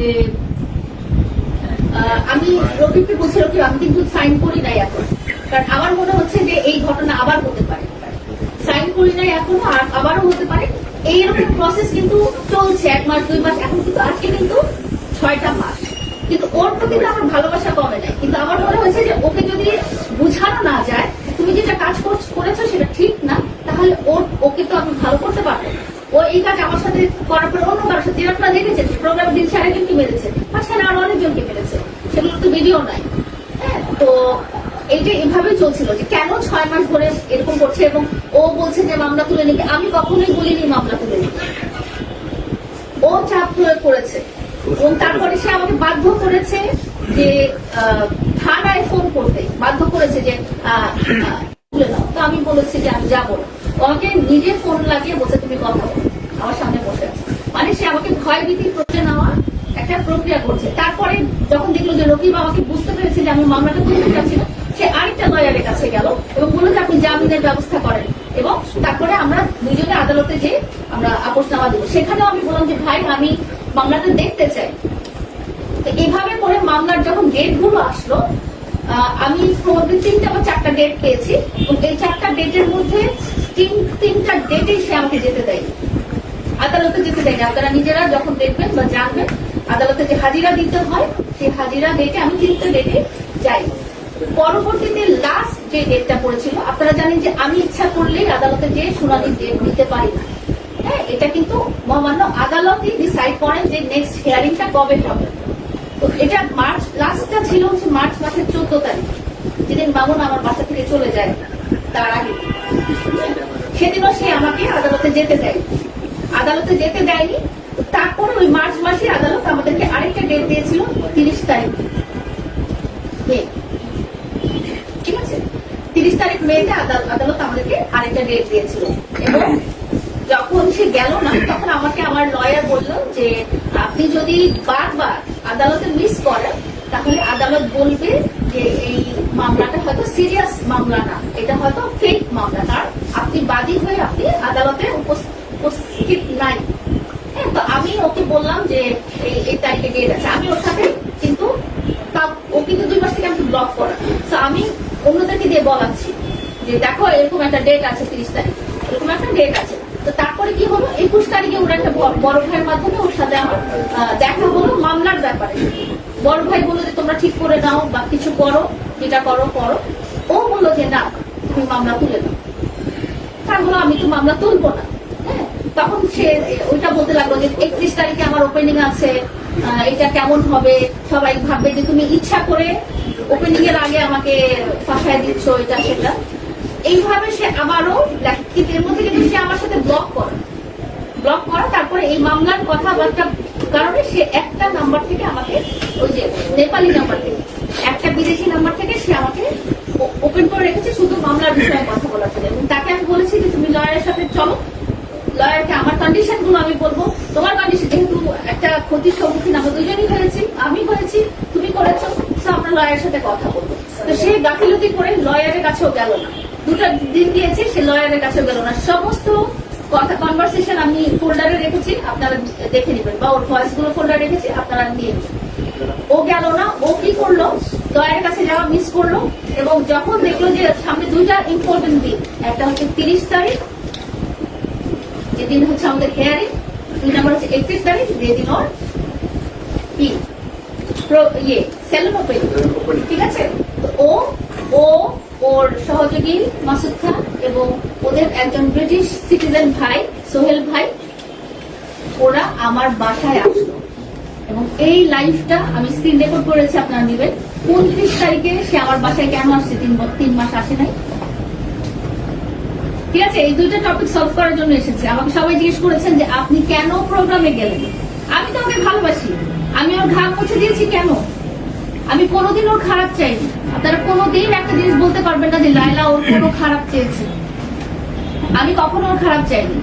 যে আমি রকিবকে বলছি রকিব আমি কিন্তু সাইন করি নাই এখন। কারণ আমার মনে হচ্ছে যে এই ঘটনা আবার হতে পারে। সাইন করি নাই এখনও, আর আবারও হতে পারে। এইরকম প্রসেস কিন্তু চলছে এক মাস, দুই মাস। এখন কিন্তু আজকে কিন্তু ছয়টা মাস। কিন্তু ওর প্রতি আমার ভালোবাসা কমে নাই। কিন্তু আমার মনে হয়েছে যে ওকে যদি বুঝানো না যায়, তুমি যেটা কাজ করছ- সেটা ঠিক না, তাহলে ওর ওকে তো আমি ভালো করতে পারব। ও এই কাজ আমার সাথে করার পর দেখেছেন দিন সাড়ে জনকে মেরেছে। মাঝখানে আরও অনেকজনকে মেরেছে। সেগুলো তো ভিডিও নাই হ্যাঁ তো এইটা এভাবেই চলছিল যে কেন ছয় মাস ধরে এরকম করছে এবং ও বলছে যে মামলা তুলে আমি কখনোই বলিনি মামলা তুলে ও চাপ প্রয়োগ করেছে। এবং তারপরে সে আমাকে বাধ্য করেছে যে থানায় ফোন করতে। বাধ্য করেছে যে তুলে নাও তো আমি বলেছি যে আমি যাব আমাকে নিজে ফোন লাগিয়ে বলছে, তুমি কথা বলো আমার সামনে বসে আছে মানে আমাকে করতে নেওয়া একটা প্রক্রিয়া করছে। তারপরে যখন দেখল যে রকিব আমাকে বুঝতে পেরেছে যে আমি মামলাটা তুলতে চাচ্ছি না সে আরেকটা লয়ারের কাছে গেল এবং বলল যে আপনি জামিনের ব্যবস্থা করেন এবং তারপরে আমরা দুজনে আদালতে যে আমরা আপোষনামা দেবো। সেখানেও আমি বললাম যে, ভাই, আমি মামলাটা দেখতে চাই। তো এইভাবে করে মামলার যখন ডেটগুলো আসলো আমি প্রবাবলি তিনটা বা চারটা ডেট পেয়েছি এবং এই চারটা ডেটের মধ্যে তিন তিনটা ডেটেই সে আমাকে যেতে দেয়নি। আদালতে যেতে দেয়নি। আপনারা নিজেরা যখন দেখবেন বা জানবেন, আদালতে যে হাজিরা দিতে হয়, সেই হাজিরা ডেটে আমি তিনটা ডেটে যাই। পরবর্তীতে লাস্ট যে ডেটটা পড়েছিল, আপনারা জানেন যে আমি ইচ্ছা করলেই আদালতে যে শুনানির ডেট নিতে পারি না। হ্যাঁ এটা কিন্তু মহামান্য আদালতই ডিসাইড করেন যে নেক্সট হিয়ারিংটা কবে হবে। তো এটা মার্চ লাস্টটা ছিল হচ্ছে মার্চ মাসের চোদ্দ তারিখ। যেদিন মামুন আমার বাসা থেকে চলে যায়, তার আগে। সেদিনও সে আমাকে আদালতে যেতে দেয় আদালতে যেতে দেয়নি। তারপরে ওই মার্চ মাসে আদালত আমাদেরকে আরেকটা ডেট দিয়েছিল, তিরিশ তারিখ। ঠিক আছে? তিরিশ তারিখ মেতে আদালত আমাদেরকে আরেকটা ডেট দিয়েছিল। এবং যখন সে গেল না, তখন আমাকে আমার লয়ার বলল যে, আপনি যদি বারবার আদালতে মিস করেন, তাহলে আদালত বলবে যে, এই মামলাটা হয়তো সিরিয়াস মামলা না। এটা হয়তো ফেক মামলা। কারণ আপনি বাদী হয়ে আপনি আদালতে উপস- উপস্থিত নাই। হ্যাঁ তো আমি ওকে বললাম যে এই তারিখে ডেট আছে আমি ওর সাথে, কিন্তু ও কিন্তু দুই মাস থেকে আমাকে ব্লক করা। তো আমি অন্যদেরকে দিয়ে বলাচ্ছি যে, দেখো, এরকম একটা ডেট আছে তিরিশ তারিখ। এরকম একটা ডেট আছে। তো তারপরে কি হলো? একুশ তারিখে ওর একটা বড় ভাইয়ের মাধ্যমে ওর সাথে আমার দেখা হলো মামলার ব্যাপারে। বড় ভাই বলল যে, তোমরা ঠিক করে নাও বা কিছু করো, যেটা করো করো। ও বলল যে, না, তুমি মামলা তুলে নাও। তার হলো আমি তো মামলা তুলবো না। তখন সে ওইটা বলতে লাগল যে একত্রিশ তারিখে আমার ওপেনিং আছে এটা কেমন হবে? সবাই ভাববে যে তুমি ইচ্ছা করে ওপেনিং এর আগে আমাকে ফাঁসায় দিচ্ছ এটা সেটা। এইভাবে সে আবারও কিন্তু এর মধ্যে কিন্তু সে আমার সাথে ব্লক করে। ব্লক করা, তারপরে এই মামলার কথাবার্তা কারণে সে একটা নাম্বার থেকে আমাকে, ওই যে নেপালি নাম্বার থেকে, একটা বিদেশি নাম্বার থেকে সে আমাকে ওপেন করে রেখেছে, শুধু মামলার বিষয়ে কথা বলার জন্য। এবং তাকে আমি বলেছি যে তুমি লয়ারের সাথে চলো লয়ারকে আমার কন্ডিশনগুলো আমি বলব। তোমার কন্ডিশন যেহেতু একটা ক্ষতির সম্মুখীন আমরা দুজনই হয়েছি, আমি হয়েছি, তুমি করেছ আমরা লয়ারের সাথে কথা বলব। তো সে গাফিলতি করে লয়ারের কাছেও গেল না। দুটো দিন দিয়েছে, সে লয়ারের কাছেও গেল না। সমস্ত কথা কনভারসেশন আমি ফোল্ডারে রেখেছি, আপনারা দেখে নেবেন, বা ওর ভয়েসগুলো ফোল্ডারে রেখেছি, আপনারা নিয়ে ও গেল না, ও কি করল? দয়ের কাছে যাওয়া মিস করল, এবং যখন দেখল যে সামনে দুইটা ইম্পর্টেন্ট দিন, একটা হচ্ছে তিরিশ তারিখ যেদিন হচ্ছে আমাদের হেয়ারিং দুই নম্বর হচ্ছে একত্রিশ তারিখ যেদিন ওর কি? ইয়ে সেলুন ওপেনিং ঠিক আছে? তো ও ও ওর সহযোগী মাসুদ খান এবং ওদের একজন ব্রিটিশ সিটিজেন ভাই সোহেল ভাই ওরা আমার বাসায় আসলো। এবং এই লাইফটা আমি স্ক্রিন রেকর্ড করেছি আপনারা নেবেন। উনত্রিশ তারিখে সে আমার বাসায় কেন আসছে? তিন মাস আসে নাই। ঠিক আছে? এই দুইটা টপিক সলভ করার জন্য এসেছি। আমাকে সবাই জিজ্ঞেস করেছেন যে আপনি কেন প্রোগ্রামে গেলেন? আমি তো ওকে ভালোবাসি। আমি ওর ঘাম মুছে দিয়েছি কেন? আমি কোনোদিন ওর খারাপ চাইনি। আপনারা কোনোদিন একটা জিনিস বলতে পারবেন না যে লাইলা ওর কোনো খারাপ চেয়েছে। আমি কখনো ওর খারাপ চাইনি।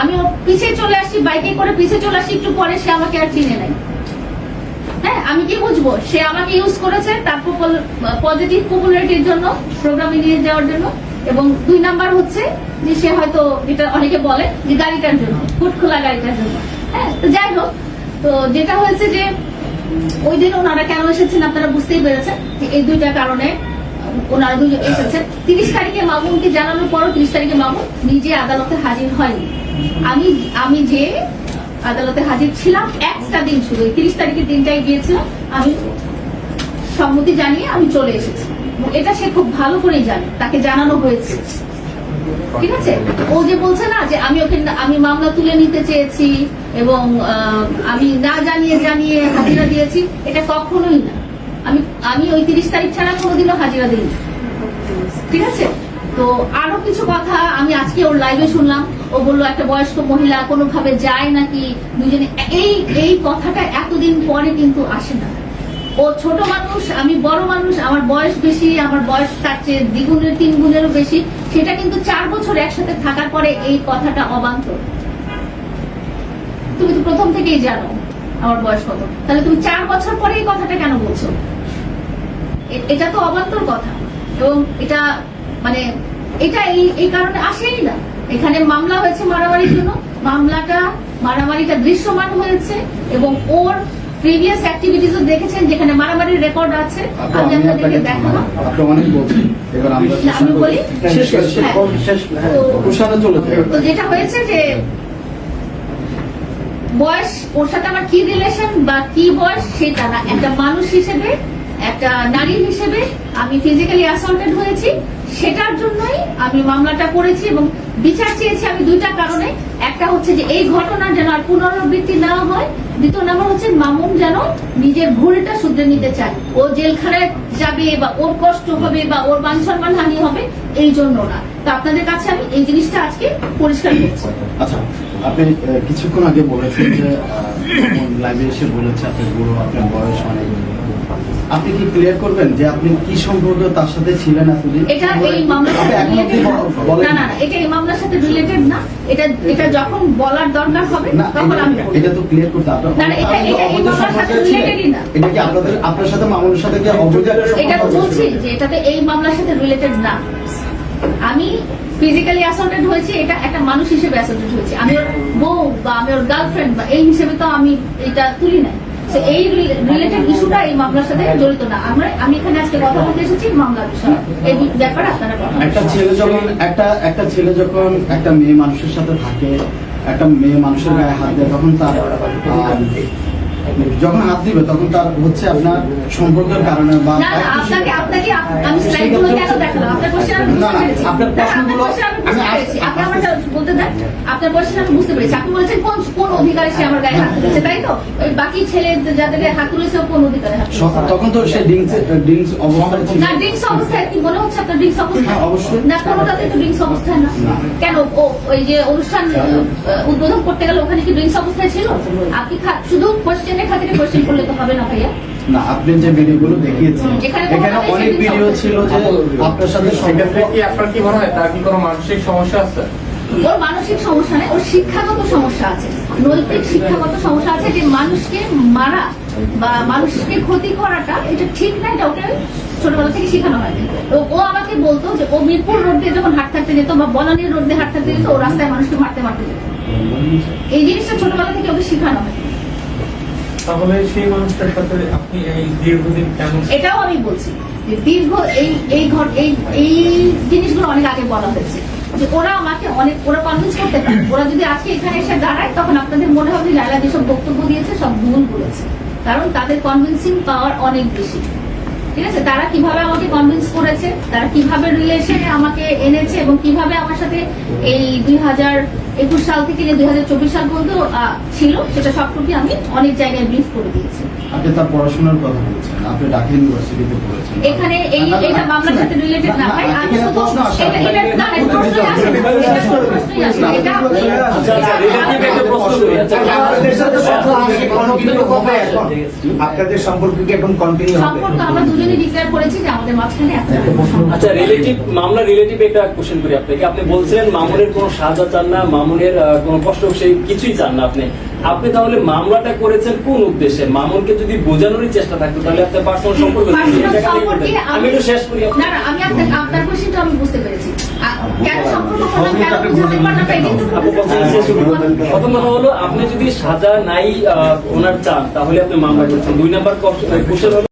আমি ওর পিছিয়ে চলে আসছি বাইকে করে পিছিয়ে চলে আসি, একটু পরে সে আমাকে আর চিনে নাই। হ্যাঁ আমি কি বুঝব? সে আমাকে ইউজ করেছে তার পজিটিভ পপুলারিটির জন্য প্রোগ্রামে নিয়ে যাওয়ার জন্য। এবং দুই নাম্বার হচ্ছে যে সে হয়তো যেটা অনেকে বলে যে গাড়িটার জন্য ফুট খোলা গাড়িটার জন্য। হ্যাঁ তো যাই হোক, তো যেটা হয়েছে যে ওই দিন ওনারা কেন এসেছেন আপনারা বুঝতেই পেরেছেন যে এই দুইটা কারণে ওনারা দুজন এসেছেন। তিরিশ তারিখে মামুনকে জানানোর পরও তিরিশ তারিখে মামুন নিজে আদালতে হাজির হয়নি। আমি আমি যে আদালতে হাজির ছিলাম, একটা দিন শুধু তিরিশ তারিখের দিনটাই গিয়েছিলাম, আমি সম্মতি জানিয়ে আমি চলে এসেছি। এটা সে খুব ভালো করেই জানে, তাকে জানানো হয়েছে। ঠিক আছে? ও যে বলছে না যে আমি ওকে আমি মামলা তুলে নিতে চেয়েছি এবং আমি না জানিয়ে জানিয়ে হাজিরা দিয়েছি, এটা কখনোই না। আমি আমি ওই তিরিশ তারিখ ছাড়া কোনোদিনও হাজিরা দিইনি। ঠিক আছে? তো আরও কিছু কথা আমি আজকে ওর লাইভে শুনলাম। ও বলল, একটা বয়স্ক মহিলা কোনোভাবে যায় নাকি? দুজনে এই এই কথাটা এতদিন পরে কিন্তু আসে না। ও ছোট মানুষ, আমি বড় মানুষ, আমার বয়স বেশি, আমার বয়স তার চেয়ে দ্বিগুণের তিন গুণেরও বেশি। সেটা কিন্তু চার বছর একসাথে থাকার পরে এই কথাটা অবান্তর তুমি তো প্রথম থেকেই জানো আমার বয়স কত। তাহলে তুমি চার বছর পরে এই কথাটা কেন বলছো? এটা তো অবান্তর কথা। এবং এটা মানে এটা এই এই কারণে আসেই না। এখানে মামলা হয়েছে মারামারির জন্য। মামলাটা, মারামারিটা দৃশ্যমান হয়েছে এবং ওর প্রিভিয়াস অ্যাক্টিভিটিসও দেখেছেন যেখানে মারামারির রেকর্ড আছে আমি আপনাদেরকে আপনাকে দেখাবো। আপনি অনেক বলছেন এবার আমরা আমি বলি? শেষ করে শেষ হ্যাঁ। করে, শেষ হ্যাঁ তো- প্রসাদে চলে তো যেটা হয়েছে যে বয়স ওর সাথে আমার কি রিলেশন বা কি বয়স সেটা না। একটা মানুষ হিসেবে একটা নারী হিসেবে আমি ফিজিক্যালি অ্যাসল্টেড হয়েছি। সেটার জন্যই আমি মামলাটা করেছি এবং বিচার চেয়েছি আমি দুইটা কারণে। একটা হচ্ছে যে এই ঘটনা যেন আর পুনরাবৃত্তি না হয় দ্বিতীয় নাম্বার হচ্ছে মামুন যেন নিজের ভুলটা শুধরে নিতে চায়। ও জেলখানায় যাবে বা ওর কষ্ট হবে বা ওর মান সম্মান হানি হবে, এই জন্য না। তো আপনাদের কাছে আমি এই জিনিসটা আজকে পরিষ্কার করছি। আচ্ছা আপনি কিছুক্ষণ আগে বলেছেন যে লাইভে এসে বলেছে আপনার বুড়ো, আপনার বয়স অনেক। আপনি কি ক্লিয়ার করবেন যে আপনি কি সম্পর্ক তার সাথে ছিলেন এতদিন? এটা এই মামলার সাথে রিলেটেড না না এটা এই মামলার সাথে রিলেটেড না। এটা এটা যখন বলার দরকার হবে তখন আমি এটা- তো ক্লিয়ার করতে আপনার না, এটা- এটা এই মামলার সাথে সম্পর্কে না। এটা কি আপনাদের আপনার সাথে মামুনের সাথে কি অবৈধ এটা তো বলছি যে এটাতে এই মামলার সাথে রিলেটেড না। আমি ফিজিক্যালি অ্যাসল্টেড হয়েছি এটা একটা মানুষ হিসেবে অ্যাসল্টেড হয়েছি। আমি ওর বউ বা আমি ওর গার্লফ্রেন্ড বা এই হিসেবে তো আমি এটা তুলি নাই। এই রিলেটেড ইস্যুটা এই মামলার সাথে জড়িত না। আমরা আমি এখানে আজকে কথা বলতে এসেছি মামলার বিষয়ে। এই আপনারা একটা ছেলে যখন একটা একটা ছেলে যখন একটা মেয়ে মানুষের সাথে থাকে, একটা মেয়ে মানুষের গায়ে হাত দেয়, তখন তার যখন হাত দিবে তখন তার হচ্ছে আপনার সম্পর্কের কারণে বা না না আপনাকে আপনাকে আমি স্লাইড কেন দেখালাম? আপনার কোশ্চেন আমি বুঝতে পেরেছি। আপনার প্রশ্নগুলো- আমি বুঝতে আমি আস- পেরেছি। আপনি আমারটা বলতে দেন। আপনার কোশ্চেন আমি বুঝতে পেরেছি। আপনি বলেছেন কোন কোন অধিকারে সে আমার গায়ে হাত তুলেছে তাই তো? ওই বাকি ছেলে যাদের হাত তুলেছে কোন অধিকারে হাত তখন তো সে অবস্থায় ছিল। না অবস্থায় কি মনে হচ্ছে আপনার অবস্থায়? হ্যাঁ, অবশ্যই। না কোনোটাতে তো অবস্থায় না। কেন? ও ওই যে অনুষ্ঠান উদ্বোধন করতে গেলে ওখানে কি ড্রিঙ্কস অবস্থায় ছিল? আপনি শুধু কোশ্চেনের খাতিরে কোশ্চেন করলে তো হবে না ভাইয়া। না আপনি যে ভিডিওগুলো দেখিয়েছেন এখানে অনেক ভিডিও ছিল যে আপনার সাথে সেক্ষেত্রে কি আপনার কি মনে হয় তার কি কোনো মানসিক সমস্যা আছে? ওর মানসিক সমস্যা নেই ওর শিক্ষাগত সমস্যা আছে। নৈতিক শিক্ষাগত সমস্যা আছে যে মানুষকে মারা বা মানুষকে ক্ষতি করাটা এটা ঠিক না এটা ওকে ছোটবেলা থেকে শেখানো হয়নি। তো ও আমাকে বলতো যে ও মিরপুর রোড দিয়ে যখন হাঁট থাকতে যেত বা বনানীর রোড দিয়ে হাঁট থাকতে যেত ও রাস্তায় মানুষকে মারতে মারতে যেত। এই জিনিসটা ছোটবেলা থেকে ওকে শেখানো হয়। তাহলে সেই মানুষটার সাথে আপনি এই দীর্ঘদিন কেন এটাও আমি বলছি যে দীর্ঘ এই এই ঘর, এই এই জিনিসগুলো অনেক আগে বলা হয়েছে। যে ওরা আমাকে অনেক, ওরা কনভিন্স করতে পারে। ওরা যদি আজকে এখানে এসে দাঁড়ায়, তখন আপনাদের মনে হবে লাইলা যেসব বক্তব্য দিয়েছে, সব ভুল বলেছে। কারণ তাদের কনভিন্সিং পাওয়ার অনেক বেশি। ঠিক আছে? তারা কীভাবে আমাকে কনভিন্স করেছে? তারা কীভাবে রিলেশনে আমাকে এনেছে এবং কীভাবে আমার সাথে এই দুই হাজার একুশ সাল থেকে যে দুই হাজার চব্বিশ সাল পর্যন্ত ছিল সেটা সবটুকু আমি অনেক জায়গায় ব্রিফ করে দিয়েছি। আপনি তার পড়াশোনার কথা বলছেন আপনি ঢাকা ইউনিভার্সিটিতে পড়েছেন এখানে এই এটা মামলার সাথে রিলেটেড না না, ভাই আমি শুধু এটা এটা না না, আসে এটা প্রশ্নই আসে। না। এটা আপনি আচ্ছা, আচ্ছা, relative একটা প্রশ্ন? করি। আচ্ছা, আপনাদের সম্পর্ক কি হবে এখন আপনাদের সম্পর্ক এখন কন্টিনিউ হবে? সম্পর্ক আমরা দুজনেই ডিক্লেয়ার করেছি যে আমাদের মাঝখানে একটা আচ্ছা রিলেটিভ মামলা রিলেটিভ একটা কোশ্চেন করি আপনাকে। আপনি বলছেন মামুনের কোনো সাজা চান না মামুনের কোনো কষ্ট সেই কিছুই চান না আপনি। আপনি তাহলে মামলাটা করেছেন কোন উদ্দেশ্যে? মামুনকে যদি বোঝানোরই চেষ্টা থাকতো তাহলে আপনার পার্সোনাল সম্পর্ক। আমি একটু শেষ করি। না না আমি আপনার আপনার কোশ্চেনটা আমি বুঝতে পেরেছি। কেন সম্পর্ক করলাম কেন বুঝতে পারলাম। প্রথম কথা হলো আপনি যদি সাজা নাই আহ, ওনার চান তাহলে আপনি মামলা করছেন। দুই নাম্বার কোশ্চেন